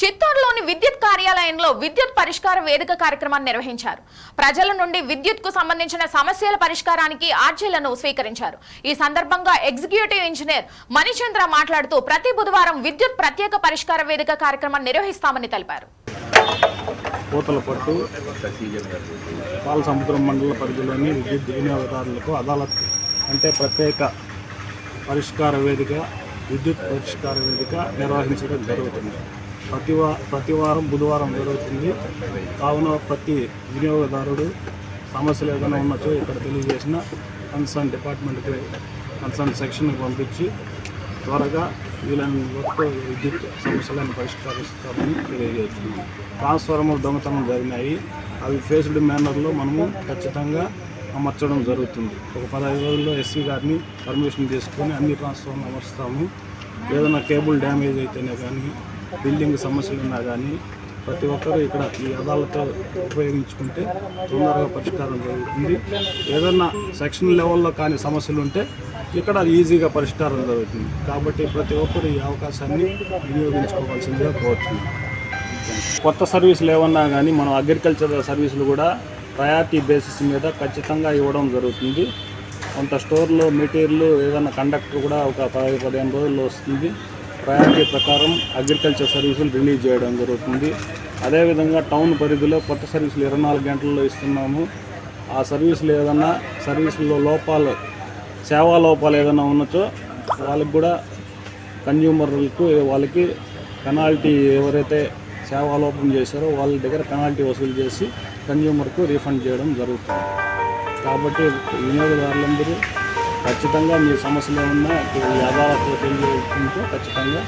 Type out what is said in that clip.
చిత్తూరులోని విద్యుత్ కార్యాలయంలో విద్యుత్ పరిష్కార వేదిక కార్యక్రమాన్ని నిర్వహించారు. ప్రజల నుండి విద్యుత్కు సంబంధించిన సమస్యల పరిష్కారానికి ఆర్జీలను స్వీకరించారు. ఈ సందర్భంగా ఎగ్జిక్యూటివ్ ఇంజనీర్ మణిచంద్ర మాట్లాడుతూ ప్రతి బుధవారం విద్యుత్ ప్రత్యేక పరిష్కార వేదిక కార్యక్రమం నిర్వహిస్తామని తెలిపారు. పూతల పట్టు పాల సముద్రం మండల పరిధిలోని విద్యుత్ వినియోగదారులకు అదాలత్ అంటే ప్రత్యేక పరిష్కార వేదిక విద్యుత్ పరిష్కార వేదిక నిర్వహించడం జరుగుతుంది. ప్రతి వా ప్రతి వారం బుధవారం జరుగుతుంది. కావున ప్రతి వినియోగదారుడు సమస్యలు ఏదైనా ఉన్నచో ఇక్కడ తెలియజేసిన కన్సర్న్ డిపార్ట్మెంట్కి కన్సర్న్ సెక్షన్కి పంపించి త్వరగా వీళ్ళని వరకు విద్యుత్ సమస్యలను పరిష్కరిస్తామని తెలియజేస్తున్నాం. ట్రాన్స్ఫార్మర్ దొంగతనం జరిగినాయి. అవి ఫేస్డ్ మేనర్లో మనము ఖచ్చితంగా అమర్చడం జరుగుతుంది. ఒక పదహైదు రోజుల్లో ఎస్సీ గారిని పర్మిషన్ తీసుకొని అన్ని ట్రాన్స్ఫార్మర్ అమర్స్తాము ఏదైనా కేబుల్ డ్యామేజ్ అయితేనే కానీ బిల్డింగ్ సమస్యలు ఉన్నా కానీ ప్రతి ఒక్కరూ ఇక్కడ ఈ అదాలతో ఉపయోగించుకుంటే తొందరగా పరిష్కారం జరుగుతుంది. ఏదన్నా సెక్షన్ లెవెల్లో కానీ సమస్యలు ఉంటే ఇక్కడ ఈజీగా పరిష్కారం జరుగుతుంది. కాబట్టి ప్రతి ఒక్కరు ఈ అవకాశాన్ని వినియోగించుకోవాల్సిందిగా కోరుతున్నాం. కొత్త సర్వీసులు ఏమన్నా కానీ మనం అగ్రికల్చర్ సర్వీసులు కూడా ప్రయారిటీ బేసిస్ మీద ఖచ్చితంగా ఇవ్వడం జరుగుతుంది. కొంత స్టోర్లో మెటీరియల్ ఏదైనా కండక్టర్ కూడా ఒక పది పదిహేను రోజుల్లో వస్తుంది. ప్రయారిటీ ప్రకారం అగ్రికల్చర్ సర్వీసులు రిలీజ్ చేయడం జరుగుతుంది. అదేవిధంగా టౌన్ పరిధిలో కొత్త సర్వీసులు ఇరవై నాలుగు గంటల్లో ఇస్తున్నాము. ఆ సర్వీసులు ఏదన్నా సర్వీసుల్లో లోపాలు సేవా లోపాలు ఏదైనా ఉన్నచో వాళ్ళకి కూడా కన్జ్యూమర్లకు వాళ్ళకి పెనాల్టీ ఎవరైతే సేవాలోపం చేశారో వాళ్ళ దగ్గర పెనాల్టీ వసూలు చేసి కన్జ్యూమర్కు రీఫండ్ చేయడం జరుగుతుంది. కాబట్టి వినియోగదారులందరూ ఖచ్చితంగా మీ సమస్యలు ఏమన్నా ఈ తెలియజేసుకుంటూ ఖచ్చితంగా